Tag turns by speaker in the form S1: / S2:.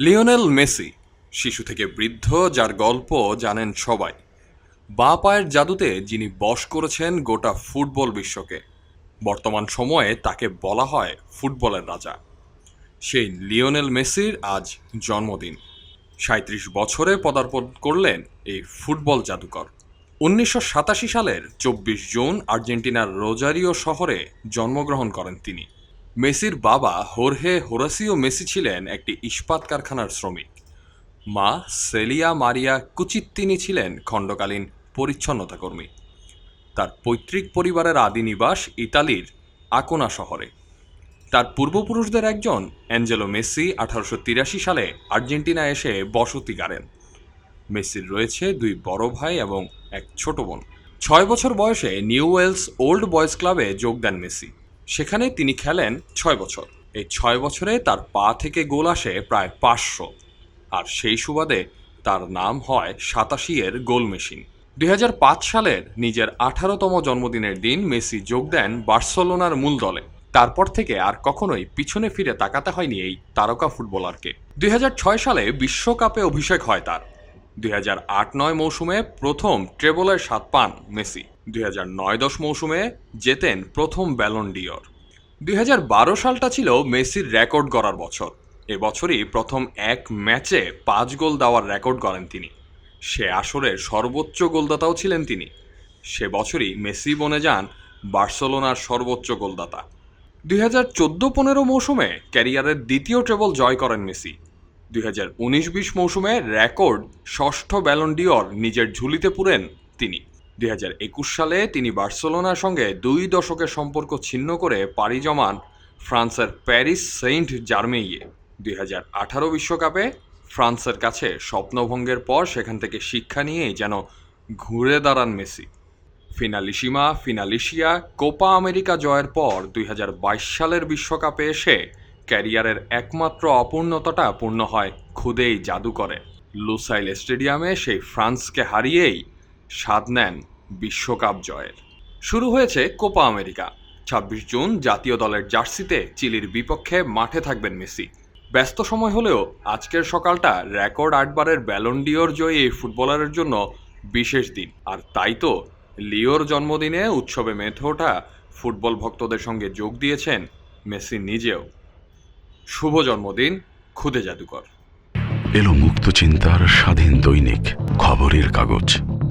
S1: Lionel Messi, শিশু থেকে বৃদ্ধ যার গল্প জানেন সবাই। বাঁ পায়ের জাদুতে যিনি বশ করেছেন গোটা ফুটবল বিশ্বকে। বর্তমান সময়ে তাকে বলা হয় ফুটবলের রাজা। সেই লিওনেল মেসির আজ জন্মদিন। সাঁত্রিশ বছরে পদার্পণ করলেন এই ফুটবল জাদুকর। উনিশশো সাতাশি সালের চব্বিশ জুন আর্জেন্টিনার রোজারিও শহরে জন্মগ্রহণ করেন তিনি। মেসির বাবা হোরহে হোরাসিও মেসি ছিলেন একটি ইস্পাত কারখানার শ্রমিক। মা সেলিয়া মারিয়া কুচিত্তিনি ছিলেন খণ্ডকালীন পরিচ্ছন্নতা কর্মী। তার পৈতৃক পরিবারের আদি নিবাস ইতালির আকোনা শহরে। তার পূর্বপুরুষদের একজন, অ্যাঞ্জেলো মেসি, আঠারোশো তিরাশি সালে আর্জেন্টিনা এসে বসতি গাড়েন। মেসির রয়েছে দুই বড় ভাই এবং এক ছোট বোন। ছয় বছর বয়সে নিউ ওয়েলস ওল্ড বয়েজ ক্লাবে যোগ দেন মেসি। সেখানে তিনি খেলেন ছয় বছর। এই ছয় বছরে তার পা থেকে গোল আসে প্রায় পাঁচশো। আর সেই সুবাদে তার নাম হয় সাতাশি এর গোল মেশিন। দুই হাজার পাঁচ সালের নিজের আঠারোতম জন্মদিনের দিন মেসি যোগ দেন বার্সেলোনার মূল দলে। তারপর থেকে আর কখনোই পিছনে ফিরে তাকাতে হয়নি এই তারকা ফুটবলারকে। দুই হাজার ছয় সালে বিশ্বকাপে অভিষেক হয় তার। দুই আট নয় মৌসুমে প্রথম ট্রেবলের স্বাদ পান মেসি। দুই হাজার নয় দশ মৌসুমে জেতেন প্রথম ব্যালন ডিওর দুই হাজার বারো সালটা ছিল মেসির রেকর্ড গড়ার বছর। এবছরই প্রথম এক ম্যাচে পাঁচ গোল দেওয়ার রেকর্ড গড়েন তিনি। সে আসরের সর্বোচ্চ গোলদাতাও ছিলেন তিনি। সে বছরই মেসি বনে যান বার্সেলোনার সর্বোচ্চ গোলদাতা। দুই হাজার চোদ্দ পনেরো মৌসুমে ক্যারিয়ারের দ্বিতীয় ট্রেবল জয় করেন মেসি। দুই হাজার উনিশ বিশ মৌসুমে রেকর্ড ষষ্ঠ ব্যালন্ডিওর নিজের ঝুলিতে পুরেন তিনি। দুই হাজার একুশ সালে তিনি বার্সেলোনার সঙ্গে দুই দশকের সম্পর্ক ছিন্ন করে পাড়ি জমান ফ্রান্সের প্যারিস সেন্ট জার্মেইয়ে দুই বিশ্বকাপে ফ্রান্সের কাছে স্বপ্নভঙ্গের পর সেখান থেকে শিক্ষা নিয়েই যেন ঘুরে দাঁড়ান Messi. Finalissima finalissima Copa America জয়ের পর দুই হাজার বাইশ সালের বিশ্বকাপে এসে ক্যারিয়ারের একমাত্র অপূর্ণতাটা পূর্ণ হয় খুদেই জাদু করে লুসাইল স্টেডিয়ামে সেই ফ্রান্সকে হারিয়েই স্বাদ নেন বিশ্বকাপ জয়ের। শুরু হয়েছে কোপা আমেরিকা। ছাব্বিশ জুন জাতীয় দলের জার্সিতে চিলির বিপক্ষে মাঠে থাকবেন মেসি। ব্যস্ত সময় হলেও আজকের সকালটা রেকর্ড আটবারের ব্যালন্ডিওর জয়ী এই ফুটবলারের জন্য বিশেষ দিন। আর তাই তো লিওর জন্মদিনে উৎসবে মেতে ওঠা ফুটবল ভক্তদের সঙ্গে যোগ দিয়েছেন মেসি নিজেও। শুভ জন্মদিন, খুদে জাদুকর।
S2: এলো মুক্ত চিন্তার স্বাধীন দৈনিক খবরের কাগজ।